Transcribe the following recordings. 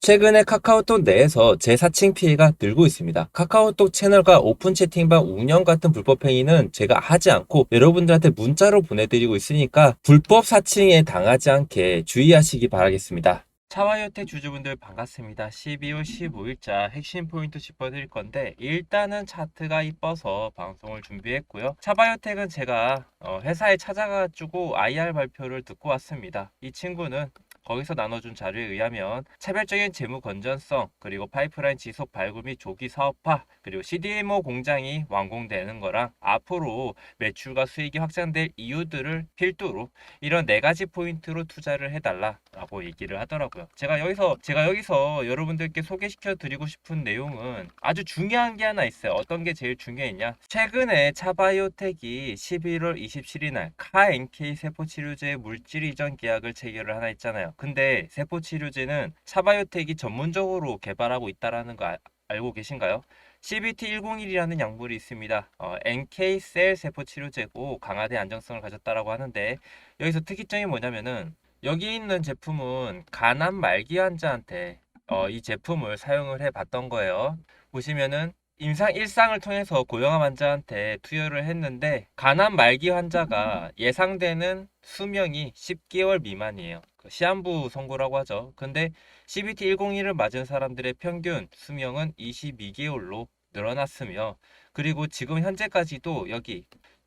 최근에 카카오톡 내에서 재사칭 피해가 늘고 있습니다. 카카오톡 채널과 오픈 채팅방 운영 같은 불법 행위는 제가 하지 않고 여러분들한테 문자로 보내드리고 있으니까 불법 사칭에 당하지 않게 주의하시기 바라겠습니다. 차와요텍 주주분들 반갑습니다. 12월 15일자 핵심 포인트 짚어드릴 건데 일단은 차트가 이뻐서 방송을 준비했고요. 차바이오텍은 제가 어, 회사에 찾아가지고 IR 발표를 듣고 왔습니다. 이 친구는 거기서 나눠준 자료에 의하면 차별적인 재무 건전성 그리고 파이프라인 지속 발굴 및 조기 사업화 그리고 CDMO 공장이 완공되는 거랑 앞으로 매출과 수익이 확장될 이유들을 필두로 이런 네 가지 포인트로 투자를 해달라 라고 얘기를 하더라고요. 제가 여기서 제가 여기서 여러분들께 소개시켜 드리고 싶은 내용은 아주 중요한 게 하나 있어요. 어떤 게 제일 중요했냐? 최근에 차바이오텍이 11월 27일 날 카NK 세포 치료제 물질 이전 계약을 체결을 하나 했잖아요. 근데 세포 치료제는 차바이오텍이 전문적으로 개발하고 있다라는 거 아- 알고 계신가요? CBT101이라는 약물이 있습니다. 어, NK 셀 세포 치료제고 강화된 안정성을 가졌다라고 하는데 여기서 특이점이 뭐냐면은 여기 있는 제품은 간암 말기 환자한테 어, 이 제품을 사용을 해 봤던 거예요. 보시면은 임상 일상을 통해서 고령암 환자한테 투여를 했는데 간암 말기 환자가 예상되는 수명이 10개월 미만이에요. 그 시한부 선고라고 하죠. 근데 CBT101을 맞은 사람들의 평균 수명은 22개월로 늘어났으며 그리고 지금 현재까지도 여기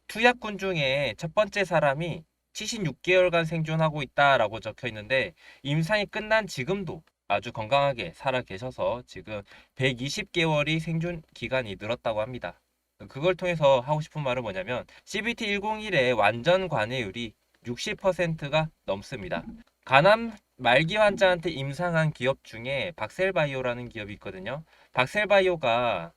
투약군 중에 첫 번째 사람이 76개월간 생존하고 있다라고 적혀 있는데 임상이 끝난 지금도 아주 건강하게 살아 계셔서 지금 120개월이 생존 기간이 늘었다고 합니다. 그걸 통해서 하고 싶은 말은 뭐냐면 CBT101의 완전 관해율이 60%가 넘습니다. 간암 말기 환자한테 임상한 기업 중에 박셀바이오라는 기업이 있거든요. 박셀바이오가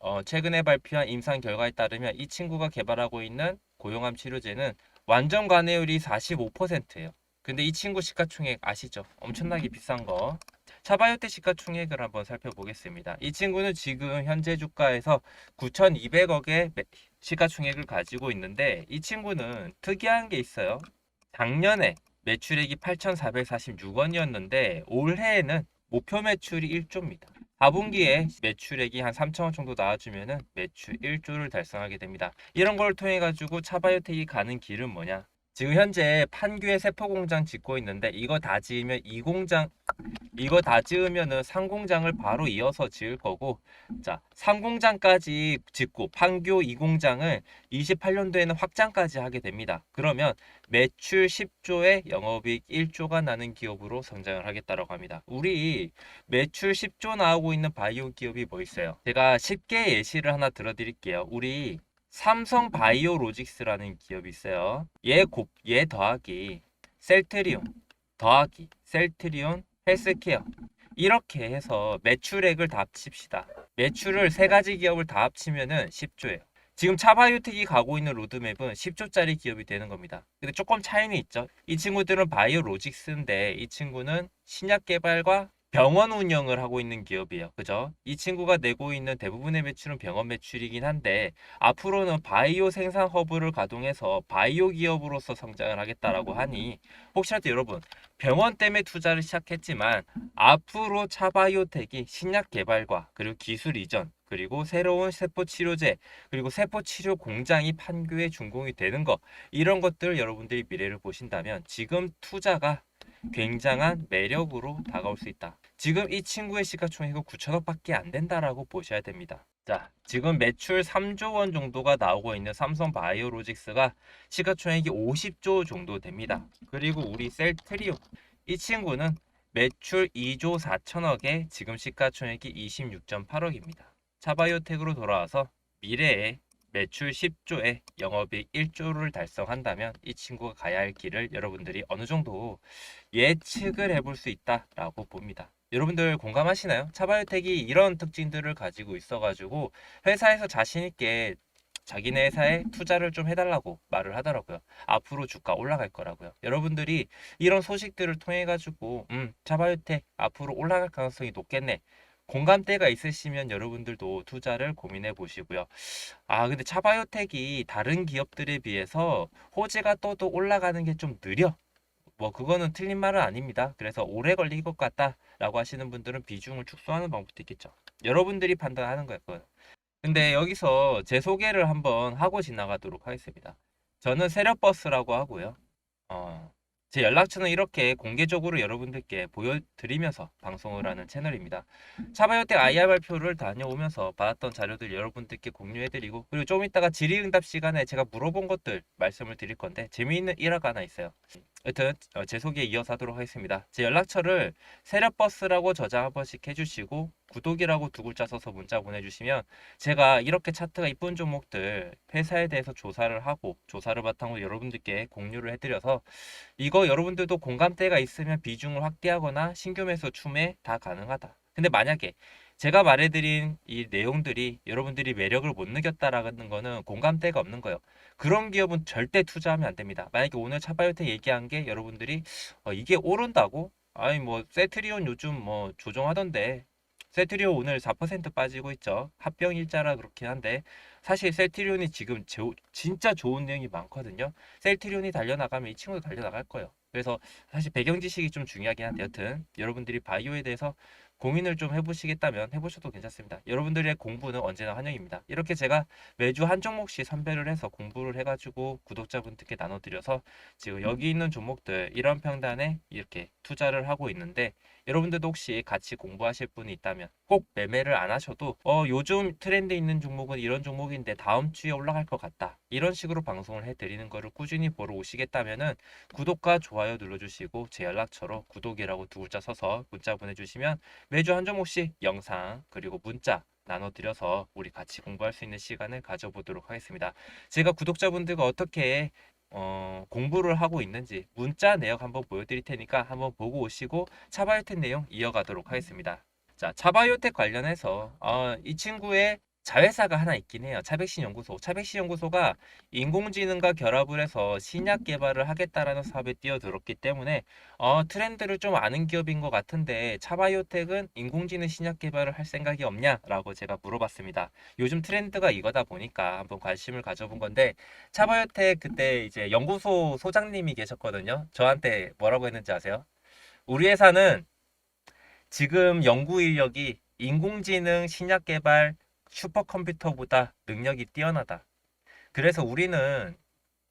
어, 최근에 발표한 임상 결과에 따르면 이 친구가 개발하고 있는 고용암 치료제는 완전 관해율이 45%예요. 근데 이 친구 시가총액 아시죠? 엄청나게 비싼 거. 차바이오테 시가총액을 한번 살펴보겠습니다. 이 친구는 지금 현재 주가에서 9,200억의 시가총액을 가지고 있는데 이 친구는 특이한 게 있어요. 작년에 매출액이 8,446원이었는데 올해에는 목표 매출이 1조입니다. 4분기에 매출액이 한 3천원 정도 나와주면은 매출 1조를 달성하게 됩니다. 이런 걸 통해 가지고 차바이오텍이 가는 길은 뭐냐? 지금 현재 판교에 세포 공장 짓고 있는데 이거 다 지으면 이 공장 이거 다 지으면은 상공장을 바로 이어서 지을 거고 자 상공장까지 짓고 판교 이 공장을 28년도에는 확장까지 하게 됩니다. 그러면 매출 10조에 영업이익 1조가 나는 기업으로 성장을 하겠다라고 합니다. 우리 매출 10조 나오고 있는 바이오 기업이 뭐 있어요? 제가 쉽게 예시를 하나 들어드릴게요. 우리 삼성 바이오로직스라는 기업이 있어요. 얘 곱, 얘 더하기 셀트리온 더하기 셀트리온 헬스케어 이렇게 해서 매출액을 다 합칩시다. 매출을 세 가지 기업을 다 합치면은 10조예요. 지금 차바이오텍이 가고 있는 로드맵은 10조짜리 기업이 되는 겁니다. 근데 조금 차이는 있죠. 이 친구들은 바이오로직스인데 이 친구는 신약 개발과 병원 운영을 하고 있는 기업이에요. 그죠? 이 친구가 내고 있는 대부분의 매출은 병원 매출이긴 한데 앞으로는 바이오 생산 허브를 가동해서 바이오 기업으로서 성장을 하겠다라고 하니 혹시라도 여러분 병원 때문에 투자를 시작했지만 앞으로 차바이오텍이 신약 개발과 그리고 기술 이전 그리고 새로운 세포 치료제 그리고 세포 치료 공장이 판교에 준공이 되는 거 이런 것들 여러분들이 미래를 보신다면 지금 투자가 굉장한 매력으로 다가올 수 있다. 지금 이 친구의 시가총액은 9천억밖에 안 된다라고 보셔야 됩니다. 자, 지금 매출 3조 원 정도가 나오고 있는 삼성 바이오로직스가 시가총액이 50조 정도 됩니다. 그리고 우리 셀트리오 이 친구는 매출 2조 4천억에 지금 시가총액이 26.8억입니다. 차바이오텍으로 돌아와서 미래에 매출 10조에 영업이익 1조를 달성한다면 이 친구가 가야 할 길을 여러분들이 어느 정도 예측을 해볼 수 있다라고 봅니다. 여러분들 공감하시나요? 차바이오텍이 이런 특징들을 가지고 있어가지고 회사에서 자신있게 자기네 회사에 투자를 좀 해달라고 말을 하더라고요. 앞으로 주가 올라갈 거라고요. 여러분들이 이런 소식들을 통해 가지고 음 차바이오텍 앞으로 올라갈 가능성이 높겠네. 공감대가 있으시면 여러분들도 투자를 고민해 보시고요. 아, 근데 차바이오텍이 다른 기업들에 비해서 호재가 떠도 올라가는 게 좀 느려. 뭐 그거는 틀린 말은 아닙니다. 그래서 오래 걸릴 것 같다라고 하시는 분들은 비중을 축소하는 방법도 있겠죠. 여러분들이 판단하는 거예요. 근데 여기서 제 소개를 한번 하고 지나가도록 하겠습니다. 저는 세력버스라고 하고요. 어, 제 연락처는 이렇게 공개적으로 여러분들께 보여드리면서 방송을 하는 채널입니다. 차바이오텍 IR 발표를 다녀오면서 받았던 자료들 여러분들께 공유해드리고 그리고 좀 이따가 질의응답 시간에 제가 물어본 것들 말씀을 드릴 건데 재미있는 일화가 하나 있어요. 여튼 어, 제 소개 이어서 하도록 하겠습니다. 제 연락처를 세력버스라고 저장 한 번씩 해주시고 구독이라고 두 글자 써서 문자 보내주시면 제가 이렇게 차트가 이쁜 종목들 회사에 대해서 조사를 하고 조사를 바탕으로 여러분들께 공유를 해드려서 이거 여러분들도 공감대가 있으면 비중을 확대하거나 신규 매수 추매 다 가능하다. 근데 만약에 제가 말해드린 이 내용들이 여러분들이 매력을 못 느꼈다라는 거는 공감대가 없는 거예요. 그런 기업은 절대 투자하면 안 됩니다. 만약에 오늘 차바이오텍 얘기한 게 여러분들이 어, 이게 오른다고? 아니 뭐 세트리온 요즘 뭐 조정하던데 세트리온 오늘 4% 빠지고 있죠. 합병 일자라 그렇긴 한데 사실 셀트리온이 지금 제, 진짜 좋은 내용이 많거든요. 셀트리온이 달려나가면 이 친구도 달려나갈 거예요. 그래서 사실 배경 지식이 좀 중요하긴 한데 여튼 여러분들이 바이오에 대해서 고민을 좀 해보시겠다면 해보셔도 괜찮습니다. 여러분들의 공부는 언제나 환영입니다. 이렇게 제가 매주 한 종목씩 선별을 해서 공부를 해가지고 구독자분들께 나눠드려서 지금 여기 있는 종목들 이런 평단에 이렇게 투자를 하고 있는데 여러분들도 혹시 같이 공부하실 분이 있다면 꼭 매매를 안 하셔도 어 요즘 트렌드 있는 종목은 이런 종목인데 다음 주에 올라갈 것 같다 이런 식으로 방송을 해드리는 거를 꾸준히 보러 오시겠다면은 구독과 좋아요 눌러주시고 제 연락처로 구독이라고 두 글자 써서 문자 보내주시면 매주 한 종목씩 영상 그리고 문자 나눠드려서 우리 같이 공부할 수 있는 시간을 가져보도록 하겠습니다. 제가 구독자분들과 어떻게 어, 공부를 하고 있는지 문자 내역 한번 보여드릴 테니까 한번 보고 오시고 차바이오텍 내용 이어가도록 하겠습니다. 자, 차바이오텍 관련해서 어, 이 친구의 자회사가 하나 있긴 해요. 차백신 연구소. 차백신 연구소가 인공지능과 결합을 해서 신약 개발을 하겠다라는 사업에 뛰어들었기 때문에 어, 트렌드를 좀 아는 기업인 것 같은데 차바이오텍은 인공지능 신약 개발을 할 생각이 없냐라고 제가 물어봤습니다. 요즘 트렌드가 이거다 보니까 한번 관심을 가져본 건데 차바이오텍 그때 이제 연구소 소장님이 계셨거든요. 저한테 뭐라고 했는지 아세요? 우리 회사는 지금 연구 인력이 인공지능 신약 개발 슈퍼컴퓨터보다 능력이 뛰어나다. 그래서 우리는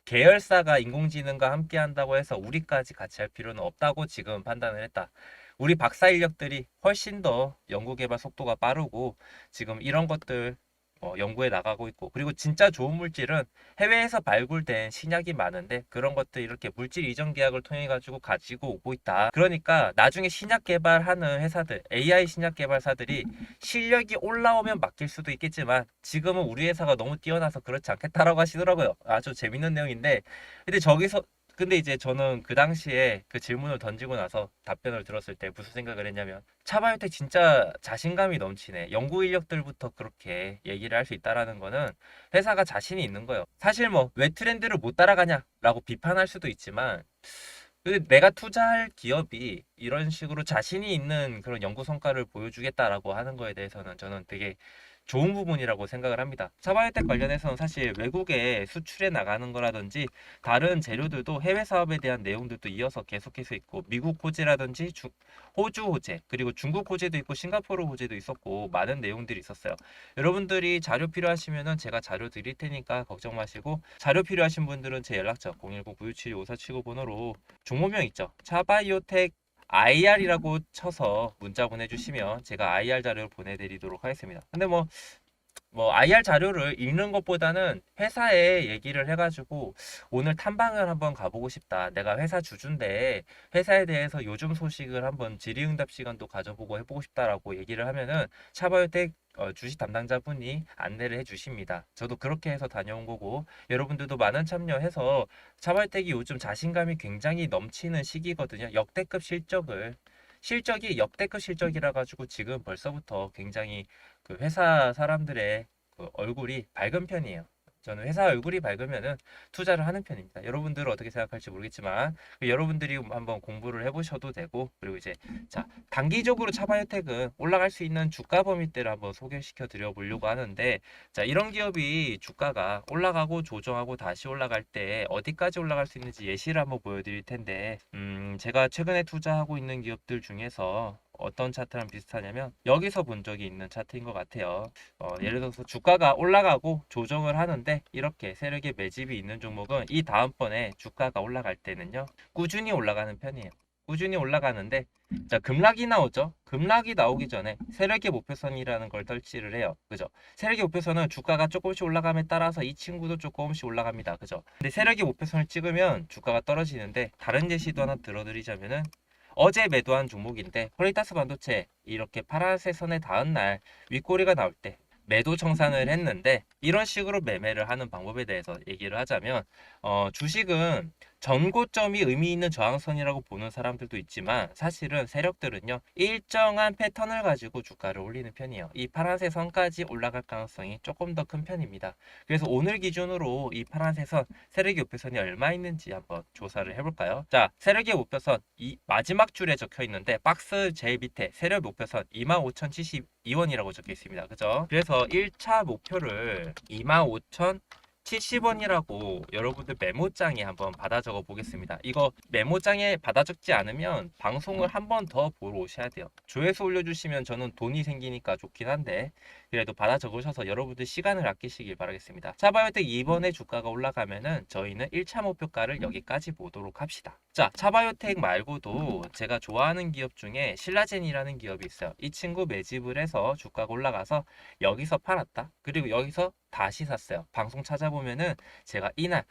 계열사가 인공지능과 함께 한다고 해서 우리까지 같이 할 필요는 없다고 지금 판단을 했다. 우리 박사 인력들이 훨씬 더 연구 개발 속도가 빠르고 지금 이런 것들 어, 연구에 나가고 있고 그리고 진짜 좋은 물질은 해외에서 발굴된 신약이 많은데 그런 것들 이렇게 물질 이전 계약을 통해 가지고 가지고 오고 있다. 그러니까 나중에 신약 개발하는 회사들, AI 신약 개발사들이 실력이 올라오면 맡길 수도 있겠지만 지금은 우리 회사가 너무 뛰어나서 그렇지 않겠다라고 하시더라고요. 아주 재밌는 내용인데 근데 저기서 근데 이제 저는 그 당시에 그 질문을 던지고 나서 답변을 들었을 때 무슨 생각을 했냐면 차바이오텍 진짜 자신감이 넘치네. 연구 인력들부터 그렇게 얘기를 할 수 있다라는 거는 회사가 자신이 있는 거예요. 사실 뭐 왜 트렌드를 못 따라가냐라고 비판할 수도 있지만 근데 내가 투자할 기업이 이런 식으로 자신이 있는 그런 연구 성과를 보여주겠다라고 하는 거에 대해서는 저는 되게 좋은 부분이라고 생각을 합니다. 차바이오텍 관련해서는 사실 외국에 수출해 나가는 거라든지 다른 재료들도 해외 사업에 대한 내용들도 이어서 계속해서 있고 미국 호재라든지 주, 호주 호재 그리고 중국 호재도 있고 싱가포르 호재도 있었고 많은 내용들이 있었어요. 여러분들이 자료 필요하시면은 제가 자료 드릴 테니까 걱정 마시고 자료 필요하신 분들은 제 연락처 010-967-5479 번호로 종목명 있죠. 차바이오텍 IR이라고 쳐서 문자 보내주시면 제가 IR 자료를 보내드리도록 하겠습니다. 근데 뭐, 뭐, IR 자료를 읽는 것보다는 회사에 얘기를 해가지고 오늘 탐방을 한번 가보고 싶다. 내가 회사 주주인데 회사에 대해서 요즘 소식을 한번 질의응답 시간도 가져보고 해보고 싶다라고 얘기를 하면은 차바이오텍 어, 주식 담당자분이 안내를 해주십니다. 저도 그렇게 해서 다녀온 거고 여러분들도 많은 참여해서 차발텍이 요즘 자신감이 굉장히 넘치는 시기거든요. 역대급 실적을 실적이 역대급 실적이라 가지고 지금 벌써부터 굉장히 그 회사 사람들의 그 얼굴이 밝은 편이에요. 저는 회사 얼굴이 밝으면은 투자를 하는 편입니다. 여러분들은 어떻게 생각할지 모르겠지만 여러분들이 한번 공부를 해보셔도 되고 그리고 이제 자 단기적으로 차바이오텍은 올라갈 수 있는 주가 범위대를 한번 소개시켜 드려 보려고 하는데 자 이런 기업이 주가가 올라가고 조정하고 다시 올라갈 때 어디까지 올라갈 수 있는지 예시를 한번 보여드릴 텐데 음 제가 최근에 투자하고 있는 기업들 중에서 어떤 차트랑 비슷하냐면 여기서 본 적이 있는 차트인 것 같아요. 어, 예를 들어서 주가가 올라가고 조정을 하는데 이렇게 세력의 매집이 있는 종목은 이 다음번에 주가가 올라갈 때는요 꾸준히 올라가는 편이에요. 꾸준히 올라가는데 자 급락이 나오죠. 급락이 나오기 전에 세력의 목표선이라는 걸 설치를 해요. 그죠? 세력의 목표선은 주가가 조금씩 올라감에 따라서 이 친구도 조금씩 올라갑니다. 그죠? 근데 세력의 목표선을 찍으면 주가가 떨어지는데 다른 예시도 하나 들어드리자면은 어제 매도한 종목인데 폴리타스 반도체 이렇게 파란색 선에 닿은 날 윗꼬리가 나올 때 매도 청산을 했는데 이런 식으로 매매를 하는 방법에 대해서 얘기를 하자면 어, 주식은 전고점이 의미 있는 저항선이라고 보는 사람들도 있지만 사실은 세력들은요 일정한 패턴을 가지고 주가를 올리는 편이에요. 이 파란색 선까지 올라갈 가능성이 조금 더 큰 편입니다. 그래서 오늘 기준으로 이 파란색 선 세력의 목표선이 얼마 있는지 한번 조사를 해볼까요? 자 세력의 목표선 이 마지막 줄에 적혀 있는데 박스 제일 밑에 세력 목표선 25,072원이라고 적혀 있습니다. 그죠? 그래서 1차 목표를 25,000 70원이라고 여러분들 메모장에 한번 받아 적어 보겠습니다. 이거 메모장에 받아 적지 않으면 방송을 한 번 더 보러 오셔야 돼요. 조회수 올려주시면 저는 돈이 생기니까 좋긴 한데 그래도 받아 적으셔서 여러분들 시간을 아끼시길 바라겠습니다. 차바이오텍 이번에 주가가 올라가면은 저희는 1차 목표가를 여기까지 보도록 합시다. 자, 차바이오텍 말고도 제가 좋아하는 기업 중에 신라젠이라는 기업이 있어요. 이 친구 매집을 해서 주가가 올라가서 여기서 팔았다. 그리고 여기서 다시 샀어요. 방송 찾아보면은 제가 이날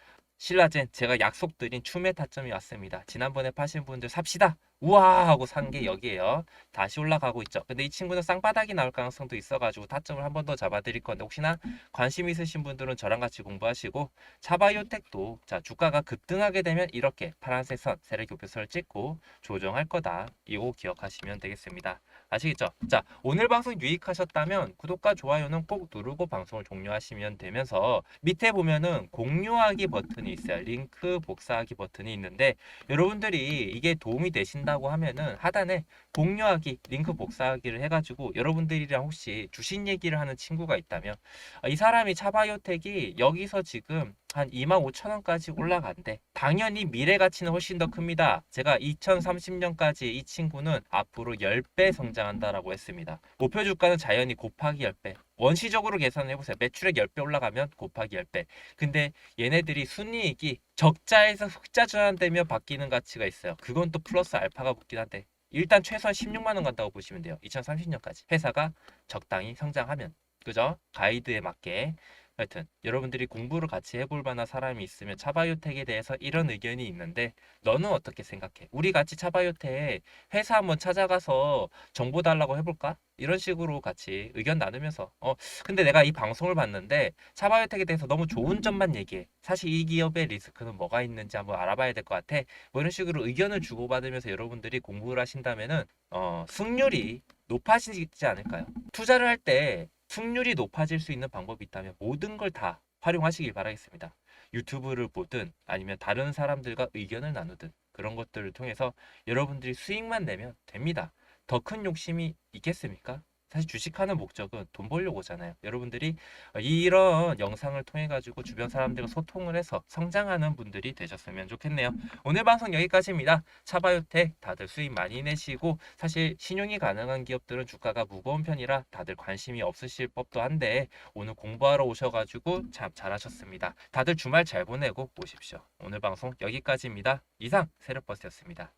신라젠 제가 약속드린 추매 타점이 왔습니다. 지난번에 파신 분들 삽시다. 우와 하고 산 게 여기에요. 다시 올라가고 있죠. 근데 이 친구는 쌍바닥이 나올 가능성도 있어가지고 타점을 한 번 더 잡아드릴 건데 혹시나 관심 있으신 분들은 저랑 같이 공부하시고 차바이오텍도 자 주가가 급등하게 되면 이렇게 파란색 선 세력 교표선을 찍고 조정할 거다. 이거 기억하시면 되겠습니다. 아시겠죠? 자 오늘 방송 유익하셨다면 구독과 좋아요는 꼭 누르고 방송을 종료하시면 되면서 밑에 보면은 공유하기 버튼이 있어요. 링크 복사하기 버튼이 있는데 여러분들이 이게 도움이 되신다고 하면은 하단에 공유하기 링크 복사하기를 해가지고 여러분들이랑 혹시 주식 얘기를 하는 친구가 있다면 아, 이 사람이 차바이오텍이 여기서 지금 한 25,000원까지 올라간대. 당연히 미래 가치는 훨씬 더 큽니다. 제가 2030년까지 이 친구는 앞으로 10배 성장한다라고 했습니다. 목표 주가는 자연히 곱하기 10배. 원시적으로 계산해 보세요. 매출액 10배 올라가면 곱하기 10배. 근데 얘네들이 순이익이 적자에서 흑자 전환되며 바뀌는 가치가 있어요. 그건 또 플러스 알파가 붙긴 한데 일단 최소한 16만 원 간다고 보시면 돼요. 2030년까지 회사가 적당히 성장하면 그죠? 가이드에 맞게 하여튼 여러분들이 공부를 같이 해볼 만한 사람이 있으면 차바이오텍에 대해서 이런 의견이 있는데 너는 어떻게 생각해? 우리 같이 차바이오텍 회사 한번 찾아가서 정보 달라고 해볼까? 이런 식으로 같이 의견 나누면서 어 근데 내가 이 방송을 봤는데 차바이오텍에 대해서 너무 좋은 점만 얘기해 사실 이 기업의 리스크는 뭐가 있는지 한번 알아봐야 될 것 같아 뭐 이런 식으로 의견을 주고받으면서 여러분들이 공부를 하신다면은 어 승률이 높아지지 않을까요? 투자를 할때 승률이 높아질 수 있는 방법이 있다면 모든 걸 다 활용하시길 바라겠습니다. 유튜브를 보든 아니면 다른 사람들과 의견을 나누든 그런 것들을 통해서 여러분들이 수익만 내면 됩니다. 더 큰 욕심이 있겠습니까? 사실 주식하는 목적은 돈 벌려고잖아요. 여러분들이 이런 영상을 통해 가지고 주변 사람들과 소통을 해서 성장하는 분들이 되셨으면 좋겠네요. 오늘 방송 여기까지입니다. 차바요텍 다들 수익 많이 내시고 사실 신용이 가능한 기업들은 주가가 무거운 편이라 다들 관심이 없으실 법도 한데 오늘 공부하러 오셔가지고 참 잘하셨습니다. 다들 주말 잘 보내고 오십시오. 오늘 방송 여기까지입니다. 이상 세력버스였습니다.